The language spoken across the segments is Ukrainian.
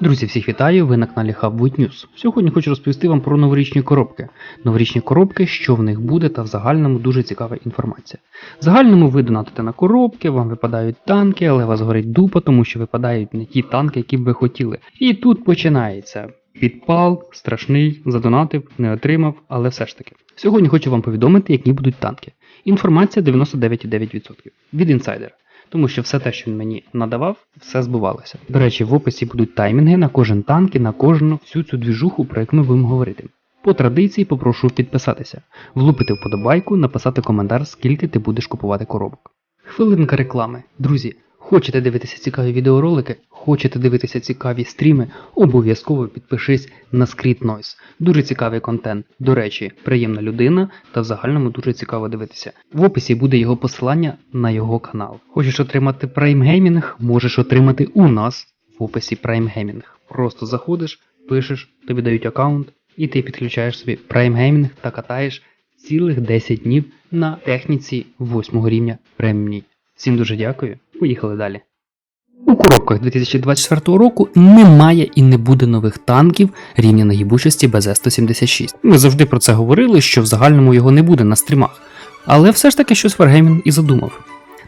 Друзі, всіх вітаю! Ви на каналі Hubwood News. Сьогодні хочу розповісти вам про новорічні коробки. Новорічні коробки, що в них буде, та в загальному дуже цікава інформація. В загальному ви донатите на коробки, вам випадають танки, але вас горить дупа, тому що випадають не ті танки, які б ви хотіли. І тут починається. Підпал, страшний, задонатив, не отримав, але все ж таки. Сьогодні хочу вам повідомити, які будуть танки. Інформація 99,9% від інсайдера. Тому що все те, що він мені надавав, все збувалося. До речі, в описі будуть таймінги на кожен танк і на кожну всю цю двіжуху, про яку ми будемо говорити. По традиції попрошу підписатися, влупити вподобайку, написати коментар, скільки ти будеш купувати коробок. Хвилинка реклами. Друзі, хочете дивитися цікаві відеоролики, хочете дивитися цікаві стріми, обов'язково підпишись на Screed Noise. Дуже цікавий контент. До речі, приємна людина та в загальному дуже цікаво дивитися. В описі буде його посилання на його канал. Хочеш отримати Prime Gaming, можеш отримати у нас в описі Prime Gaming. Просто заходиш, пишеш, тобі дають аккаунт, і ти підключаєш собі Prime Gaming та катаєш цілих 10 днів на техніці 8 рівня преміумній. Всім дуже дякую. Поїхали далі. У коробках 2024 року немає і не буде нових танків рівня нагибучості БЗ-176. Ми завжди про це говорили, що в загальному його не буде на стрімах. Але все ж таки щось Wargaming і задумав.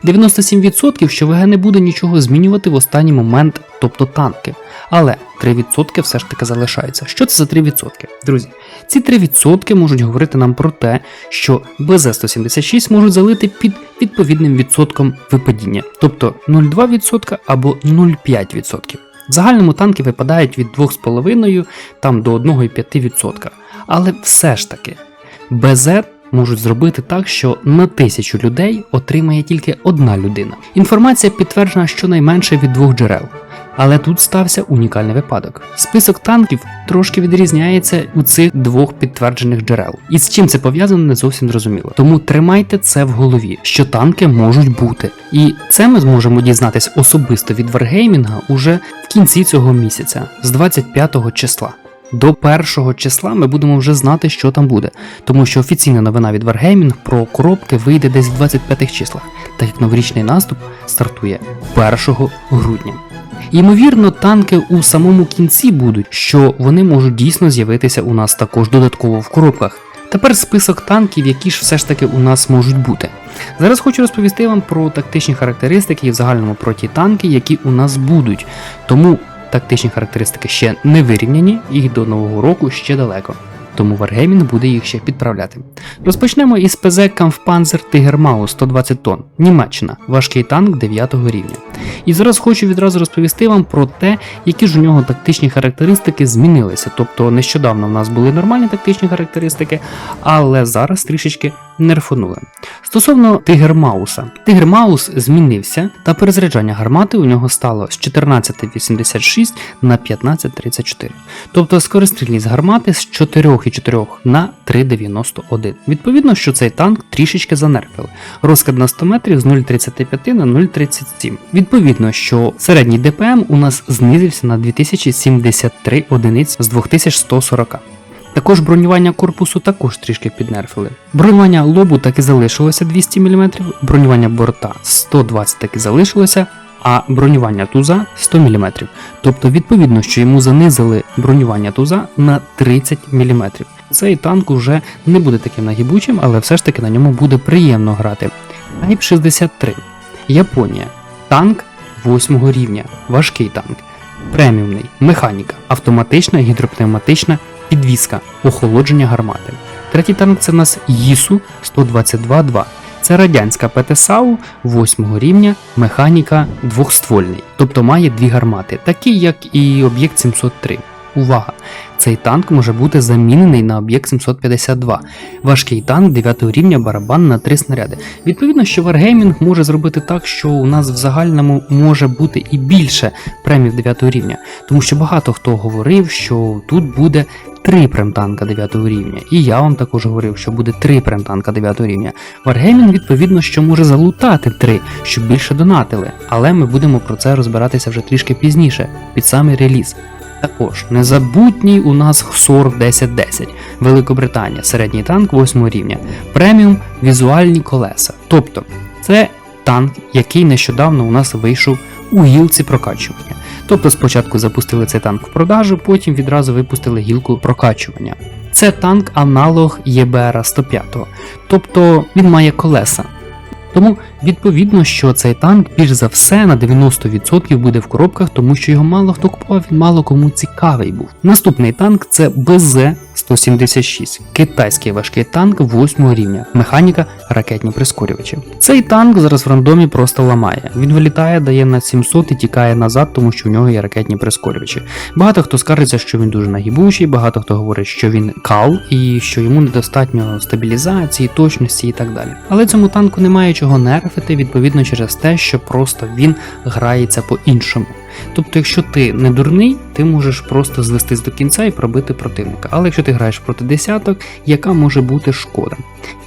97% що ВГ не буде нічого змінювати в останній момент, тобто танки. Але 3% все ж таки залишається. Що це за 3%? Друзі, ці 3% можуть говорити нам про те, що БЗ-176 можуть залити під відповідним відсотком випадіння, тобто 0,2% або 0,5%. В загальному танки випадають від 2,5 там до 1,5%. Але все ж таки, БЗ можуть зробити так, що на тисячу людей отримає тільки одна людина. Інформація підтверджена щонайменше від двох джерел. Але тут стався унікальний випадок. Список танків трошки відрізняється у цих двох підтверджених джерел. І з чим це пов'язано, не зовсім зрозуміло. Тому тримайте це в голові, що танки можуть бути. І це ми зможемо дізнатись особисто від Wargaming уже в кінці цього місяця, з 25 числа. До першого числа ми будемо вже знати, що там буде, тому що офіційна новина від Wargaming про коробки вийде десь в 25 числах, так як новорічний наступ стартує 1 грудня. Ймовірно, танки у самому кінці будуть, що вони можуть дійсно з'явитися у нас також додатково в коробках. Тепер список танків, які ж все ж таки у нас можуть бути. Зараз хочу розповісти вам про тактичні характеристики і в загальному про ті танки, які у нас будуть. Тому тактичні характеристики ще не вирівняні, їх до нового року ще далеко. Тому Wargaming буде їх ще підправляти. Розпочнемо із ПЗ Kampfpanzer Tigermaus 120 тонн, Німеччина, важкий танк 9 рівня. І зараз хочу відразу розповісти вам про те, які ж у нього тактичні характеристики змінилися. Тобто нещодавно в нас були нормальні тактичні характеристики, але зараз трішечки нерфонули. Стосовно Тигермауса, Тигермаус змінився, та перезаряджання гармати у нього стало з 14,86 на 15,34. Тобто скорострільність гармати з 4,4 на 3,91. Відповідно, що цей танк трішечки занерфили. Розкид на 100 метрів з 0,35 на 0,37. Відповідно, що середній ДПМ у нас знизився на 2073 одиниць з 2140. Також бронювання корпусу також трішки піднерфили. Бронювання лобу так і залишилося 200 мм, бронювання борта 120 так і залишилося, а бронювання туза 100 мм. Тобто, відповідно, що йому занизили бронювання туза на 30 мм. Цей танк уже не буде таким нагибучим, але все ж таки на ньому буде приємно грати. Type 63. Японія. Танк 8 рівня. Важкий танк. Преміумний, механіка, автоматична, гідропневматична підвізка, охолодження гармати. Третій танк це в нас ЄСУ 122-2. Це радянська ПТСАУ 8 рівня, механіка двохствольний, тобто має дві гармати, такі як і об'єкт 703. Увага! Цей танк може бути замінений на об'єкт 752. Важкий танк 9 рівня барабан на 3 снаряди. Відповідно, що Wargaming може зробити так, що у нас в загальному може бути і більше премів 9 рівня, тому що багато хто говорив, що тут буде 3 премтанка 9 рівня. І я вам також говорив, що буде 3 премтанка 9 рівня. Wargaming, відповідно, що може залутати 3, щоб більше донатили. Але ми будемо про це розбиратися вже трішки пізніше, під самий реліз. Також незабутній у нас XOR 1010, Великобританія, середній танк 8 рівня, преміум візуальні колеса. Тобто це танк, який нещодавно у нас вийшов у гілці прокачування. Тобто спочатку запустили цей танк в продажу, потім відразу випустили гілку прокачування. Це танк аналог ЄБР 105, тобто він має колеса. Тому відповідно, що цей танк більш за все на 90% буде в коробках, тому що його мало хто купував, він мало кому цікавий був. Наступний танк це БЗ-176, китайський важкий танк 8 рівня, механіка ракетні прискорювачі. Цей танк зараз в рандомі просто ламає. Він вилітає, дає на 700 і тікає назад, тому що в нього є ракетні прискорювачі. Багато хто скаржиться, що він дуже нагібучий, багато хто говорить, що він кал і що йому недостатньо стабілізації, точності і так далі. Але цьому танку немає чого нерфити, відповідно через те, що просто він грається по-іншому. Тобто, якщо ти не дурний, ти можеш просто звестись до кінця і пробити противника. Але якщо ти граєш проти десяток, яка може бути шкода?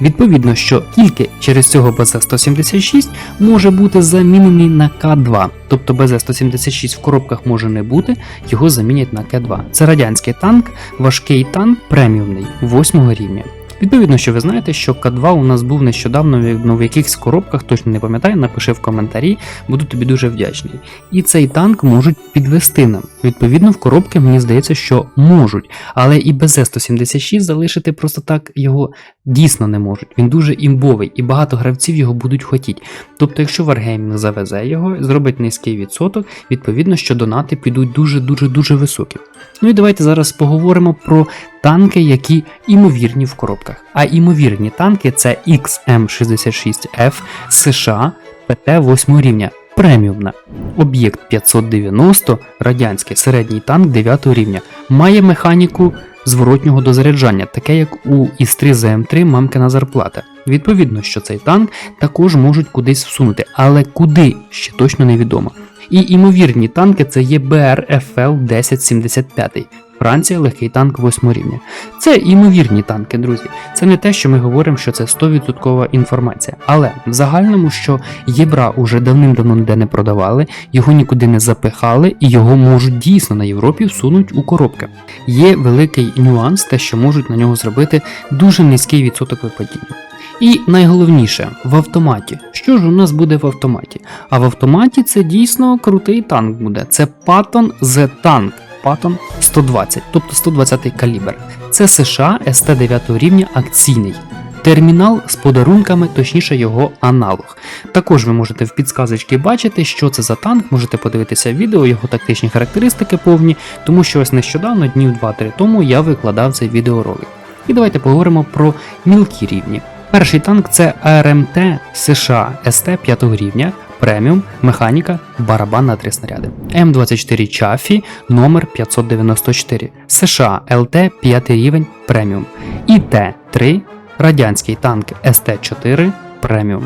Відповідно, що тільки через цього БЗ-176 може бути замінений на К2. Тобто БЗ-176 в коробках може не бути, його замінять на К2. Це радянський танк, важкий танк, преміумний, 8 рівня. Відповідно, що ви знаєте, що К2 у нас був нещодавно ну, в якихось коробках, точно не пам'ятаю, напиши в коментарі, буду тобі дуже вдячний. І цей танк можуть підвести нам. Відповідно, в коробки мені здається, що можуть, але і БЗ-176 залишити просто так його дійсно не можуть. Він дуже імбовий, і багато гравців його будуть хотіти. Тобто, якщо Wargaming завезе його, зробить низький відсоток, відповідно, що донати підуть дуже дуже дуже високі. Ну і давайте зараз поговоримо про танки, які імовірні в коробках. А імовірні танки це XM66F США ПТ 8 рівня. Преміумна. Об'єкт 590, радянський середній танк 9 рівня, має механіку зворотнього дозаряджання, таке як у ІС-3 ЗМ3 мамкина зарплата. Відповідно, що цей танк також можуть кудись всунути, але куди ще точно невідомо. І імовірні танки це є БРФЛ 1075. Франція легкий танк 8 рівня. Це імовірні танки, друзі. Це не те, що ми говоримо, що це 100% інформація. Але в загальному, що єбра уже давним-давно ніде не продавали, його нікуди не запихали, і його можуть дійсно на Європі всунуть у коробки. Є великий нюанс, те, що можуть на нього зробити дуже низький відсоток випадіння. І найголовніше в автоматі. Що ж у нас буде в автоматі? А в автоматі це дійсно крутий танк буде. Це Patton Z Tank. Patton 120, тобто 120 калібр. Це США СТ 9 рівня акційний. Термінал з подарунками, точніше його аналог. Також ви можете в підсказочці бачити, що це за танк, можете подивитися відео, його тактичні характеристики повні, тому що ось нещодавно, днів 2-3 тому, я викладав цей відеоролик. І давайте поговоримо про мілкі рівні. Перший танк це АРМТ США СТ 5 рівня, преміум, механіка, барабан на 3 снаряди. М24 Чафі номер 594 США ЛТ 5 рівень преміум. ІТ-3 радянський танк СТ-4 преміум.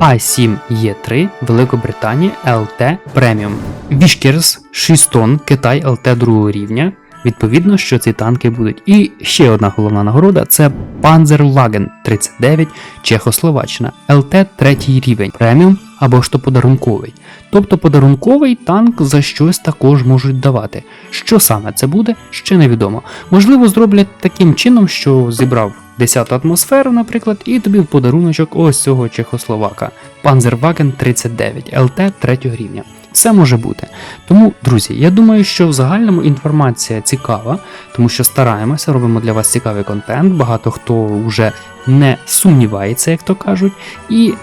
А7Е3 Великобританія ЛТ преміум. Вішкерс 6 тонн Китай ЛТ 2 рівня. Відповідно, що ці танки будуть. І ще одна головна нагорода це Panzerwagen 39 Чехословаччина ЛТ 3 рівень преміум або ж то подарунковий. Тобто подарунковий танк за щось також можуть давати. Що саме це буде, ще невідомо. Можливо, зроблять таким чином, що зібрав 10 атмосферу, наприклад, і тобі в подаруночок ось цього Чехословака. Panzerwagen 39 ЛТ 3 рівня. Все може бути. Тому, друзі, я думаю, що в загальному інформація цікава, тому що стараємося, робимо для вас цікавий контент. Багато хто вже не сумнівається, як то кажуть, і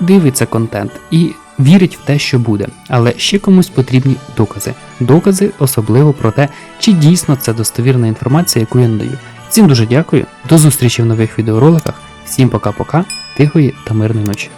дивиться контент, і вірить в те, що буде. Але ще комусь потрібні докази. Докази особливо про те, чи дійсно це достовірна інформація, яку я надаю. Всім дуже дякую, до зустрічі в нових відеороликах. Всім пока-пока, тихої та мирної ночі.